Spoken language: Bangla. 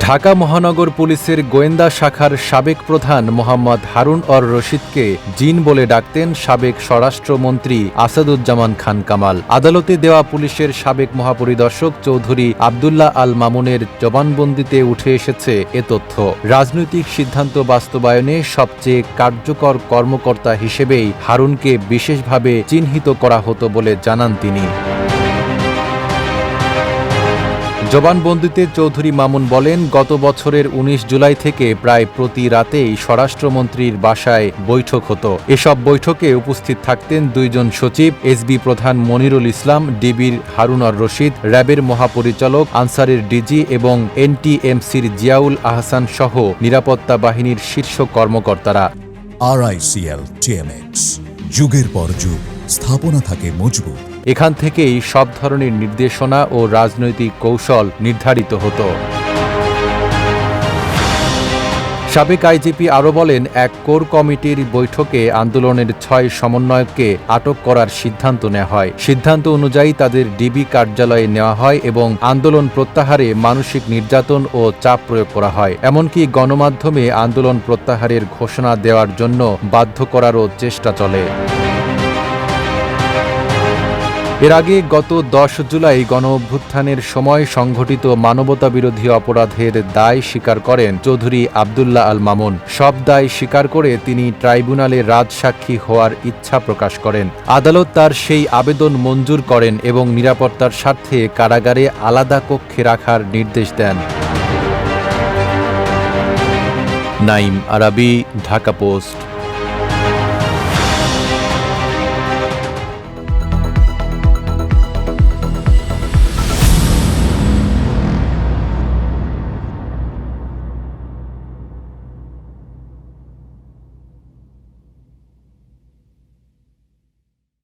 ঢাকা মহানগর পুলিশের গোয়েন্দা শাখার সাবেক প্রধান মোহাম্মদ হারুন অর রশিদকে জিন বলে ডাকতেন সাবেক স্বরাষ্ট্রমন্ত্রী আসাদুজ্জামান খান কামাল। আদালতে দেওয়া পুলিশের সাবেক মহাপরিদর্শক চৌধুরী আবদুল্লাহ আল মামুনের জবানবন্দিতে উঠে এসেছে এ তথ্য। রাজনৈতিক সিদ্ধান্ত বাস্তবায়নে সবচেয়ে কার্যকর কর্মকর্তা হিসেবেই হারুনকে বিশেষভাবে চিহ্নিত করা হতো বলে জানান তিনি। জবানবন্দিতে চৌধুরী মামুন বলেন, গত বছরের ১৯ জুলাই থেকে প্রায় প্রতি রাতেই স্বরাষ্ট্রমন্ত্রীর বাসায় বৈঠক হতো। এসব বৈঠকে উপস্থিত থাকতেন দুইজন সচিব এসবি প্রধান মনিরুল ইসলাম, ডিবির হারুনর রশিদ, র্যাবের মহাপরিচালক, আনসারের ডিজি এবং এনটিএমসির জিয়াউল আহসান সহ নিরাপত্তা বাহিনীর শীর্ষ কর্মকর্তারা। আরআইসিএল টিএমএক্স যুগের পর যুগ, স্থাপনা থাকে মজবুত। এখান থেকেই সব ধরনের নির্দেশনা ও রাজনৈতিক কৌশল নির্ধারিত হতো। সাবেক আইজিপি আরও বলেন, এক কোর কমিটির বৈঠকে আন্দোলনের ছয় সমন্বয়ককে আটক করার সিদ্ধান্ত নেওয়া হয়। সিদ্ধান্ত অনুযায়ী তাদের ডিবি কার্যালয়ে নেওয়া হয় এবং আন্দোলন প্রত্যাহারে মানসিক নির্যাতন ও চাপ প্রয়োগ করা হয়। এমনকি গণমাধ্যমে আন্দোলন প্রত্যাহারের ঘোষণা দেওয়ার জন্য বাধ্য করারও চেষ্টা চলে। এর আগে গত দশ জুলাই গণ অভ্যুত্থানের সময় সংঘটিত মানবতাবিরোধী অপরাধের দায় স্বীকার করেন চৌধুরী আবদুল্লাহ আল মামুন। সব দায় স্বীকার করে তিনি ট্রাইব্যুনালে রাজসাক্ষী হওয়ার ইচ্ছা প্রকাশ করেন। আদালত তার সেই আবেদন মঞ্জুর করেন এবং নিরাপত্তার স্বার্থে কারাগারে আলাদা কক্ষে রাখার নির্দেশ দেন। নাইম আরাবি, ঢাকা পোস্ট।